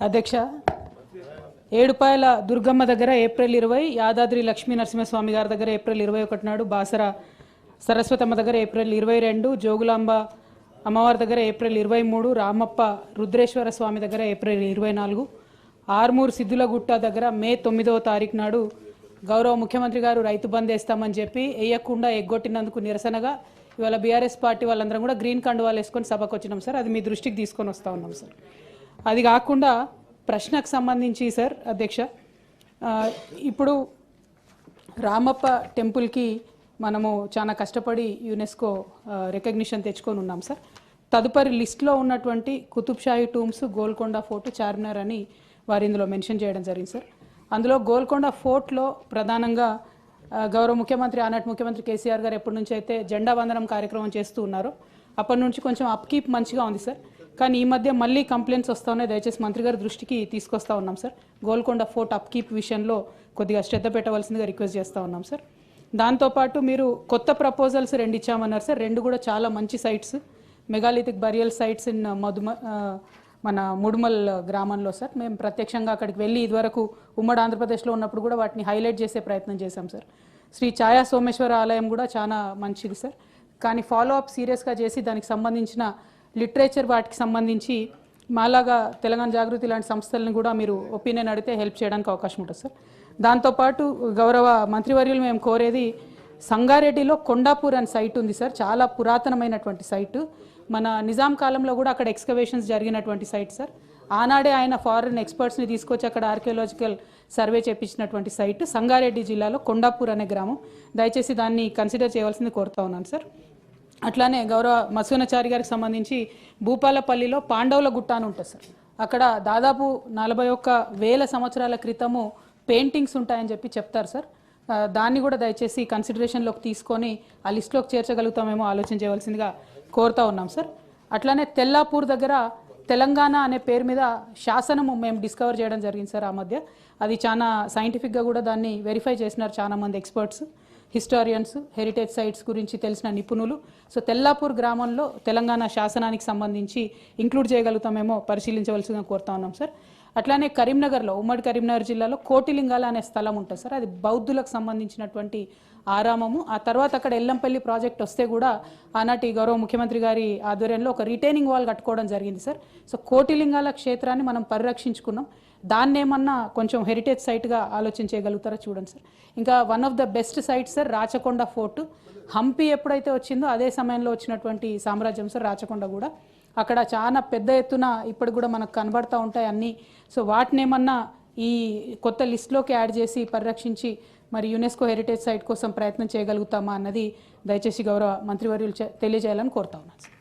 అధ్యక్ష ఏడుపాయల దుర్గమ్మ దగ్గర ఏప్రిల్ ఇరవై యాదాద్రి లక్ష్మీ నరసింహస్వామి గారి దగ్గర ఏప్రిల్ ఇరవై ఒకటి నాడు బాసర సరస్వతమ్మ దగ్గర ఏప్రిల్ ఇరవై రెండు జోగులాంబ అమ్మవారి దగ్గర ఏప్రిల్ ఇరవై మూడు రామప్ప రుద్రేశ్వర స్వామి దగ్గర ఏప్రిల్ ఇరవై నాలుగు ఆర్మూర్ సిద్ధులగుట్ట దగ్గర మే తొమ్మిదవ తారీఖు నాడు గౌరవ ముఖ్యమంత్రి గారు రైతు బంద్ వేస్తామని చెప్పి వేయకుండా ఎగ్గొట్టినందుకు నిరసనగా ఇవాళ బీఆర్ఎస్ పార్టీ వాళ్ళందరం కూడా గ్రీన్ కండువాలు వేసుకొని సభకు వచ్చినాం సార్. అది మీ దృష్టికి తీసుకొని వస్తా ఉన్నాం సార్. అది కాకుండా ప్రశ్నకు సంబంధించి సార్ అధ్యక్ష ఇప్పుడు రామప్ప టెంపుల్కి మనము చాలా కష్టపడి యునెస్కో రికగ్నిషన్ తెచ్చుకొని ఉన్నాం సార్. తదుపరి లిస్ట్లో ఉన్నటువంటి కుతుబ్షాయి టూమ్స్ గోల్కొండ ఫోర్ట్ చార్మినార్ అని వారు ఇందులో మెన్షన్ చేయడం జరిగింది సార్. అందులో గోల్కొండ ఫోర్ట్లో ప్రధానంగా గౌరవ ముఖ్యమంత్రి ఆనాటి ముఖ్యమంత్రి కేసీఆర్ గారు ఎప్పటి నుంచి అయితే జెండా వందనం కార్యక్రమం చేస్తూ ఉన్నారో అప్పటి నుంచి కొంచెం అప్కీప్ మంచిగా ఉంది సార్. కానీ ఈ మధ్య మళ్ళీ కంప్లైంట్స్ వస్తూ ఉన్నాయి దయచేసి మంత్రి గారి దృష్టికి తీసుకొస్తా ఉన్నాం సార్. గోల్కొండ ఫోర్ట్ అప్కీప్ విషయంలో కొద్దిగా శ్రద్ధ పెట్టవలసిందిగా రిక్వెస్ట్ చేస్తూ ఉన్నాం సార్. దాంతోపాటు మీరు కొత్త ప్రపోజల్స్ రెండు ఇచ్చామన్నారు సార్. రెండు కూడా చాలా మంచి sites megalithic burial sites in మధుమ మన ముడుమల్ గ్రామంలో సార్. మేము ప్రత్యక్షంగా అక్కడికి వెళ్ళి ఇదివరకు ఉమ్మడి ఆంధ్రప్రదేశ్లో ఉన్నప్పుడు కూడా వాటిని హైలైట్ చేసే ప్రయత్నం చేశాం సార్. శ్రీ ఛాయా సోమేశ్వర ఆలయం కూడా చాలా మంచిది సార్. కానీ ఫాలో అప్ సీరియస్గా చేసి దానికి సంబంధించిన లిటరేచర్ వాటికి సంబంధించి మాలాగా తెలంగాణ జాగృతి లాంటి సంస్థలను కూడా మీరు ఒపీనియన్ అడిగితే హెల్ప్ చేయడానికి అవకాశం ఉంటుంది సార్. దాంతోపాటు గౌరవ మంత్రివర్యులు మేము కోరేది సంగారెడ్డిలో కొండాపూర్ అనే సైట్ ఉంది సార్. చాలా పురాతనమైనటువంటి సైటు. మన నిజాం కాలంలో కూడా అక్కడ ఎక్స్కవేషన్స్ జరిగినటువంటి సైట్ సార్. ఆనాడే ఆయన ఫారిన్ ఎక్స్పర్ట్స్ని తీసుకొచ్చి అక్కడ ఆర్కియాలజికల్ సర్వే చేపించినటువంటి సైట్ సంగారెడ్డి జిల్లాలో కొండాపూర్ అనే గ్రామం. దయచేసి దాన్ని కన్సిడర్ చేయవలసింది కోరుతా ఉన్నాను సార్. అట్లానే గౌరవ మసూనచారి గారికి సంబంధించి భూపాలపల్లిలో పాండవుల గుట్ట అని ఉంటుంది సార్. అక్కడ దాదాపు నలభై ఒక్క వేల సంవత్సరాల క్రితము పెయింటింగ్స్ ఉంటాయని చెప్పి చెప్తారు సార్. దాన్ని కూడా దయచేసి కన్సిడరేషన్లోకి తీసుకొని ఆ లిస్ట్లోకి చేర్చగలుగుతామేమో ఆలోచన చేయవలసిందిగా కోరుతా ఉన్నాం సార్. అట్లానే తెల్లాపూర్ దగ్గర తెలంగాణ అనే పేరు మీద శాసనము మేము డిస్కవర్ చేయడం జరిగింది సార్ ఆ మధ్య. అది చాలా సైంటిఫిక్గా కూడా దాన్ని వెరిఫై చేసినారు చాలా మంది ఎక్స్పర్ట్స్. హిస్టారియన్స్ హెరిటేజ్ సైట్స్ గురించి తెలిసిన నిపుణులు. సో తెల్లాపూర్ గ్రామంలో తెలంగాణ శాసనానికి సంబంధించి ఇంక్లూడ్ చేయగలుగుతామేమో పరిశీలించవలసిందిగా కోరుతా ఉన్నాం సార్ అట్లానే కరీంనగర్లో ఉమ్మడి కరీంనగర్ జిల్లాలో కోటిలింగాల అనే స్థలం ఉంటుంది సార్. అది బౌద్ధులకు సంబంధించినటువంటి ఆరామము. ఆ తర్వాత అక్కడ ఎల్లంపల్లి ప్రాజెక్ట్ వస్తే కూడా ఆనాటి గౌరవ ముఖ్యమంత్రి గారి ఆధ్వర్యంలో ఒక రిటైనింగ్ వాల్ కట్టుకోవడం జరిగింది సార్. సో కోటిలింగాల క్షేత్రాన్ని మనం పరిరక్షించుకున్నాం. దాన్ని ఏమన్నా కొంచెం హెరిటేజ్ సైట్గా ఆలోచించగలుగుతారా చూడండి సార్. ఇంకా one of the best site sir Rachakonda fort. Hampi ఎప్పుడైతే వచ్చిందో అదే సమయంలో వచ్చినటువంటి సామ్రాజ్యం సార్ రాచకొండ కూడా. అక్కడ చాలా పెద్ద ఎత్తున ఇప్పటికి కూడా మనకు కనబడతా ఉంటాయి అన్నీ. సో వాటిని ఏమన్నా ఈ కొత్త లిస్ట్లోకి యాడ్ చేసి పరిరక్షించి మరి యునెస్కో హెరిటేజ్ సైట్ కోసం ప్రయత్నం చేయగలుగుతామా అన్నది దయచేసి గౌరవ మంత్రివర్యులు తెలియజేయాలని కోరుతా ఉన్నాను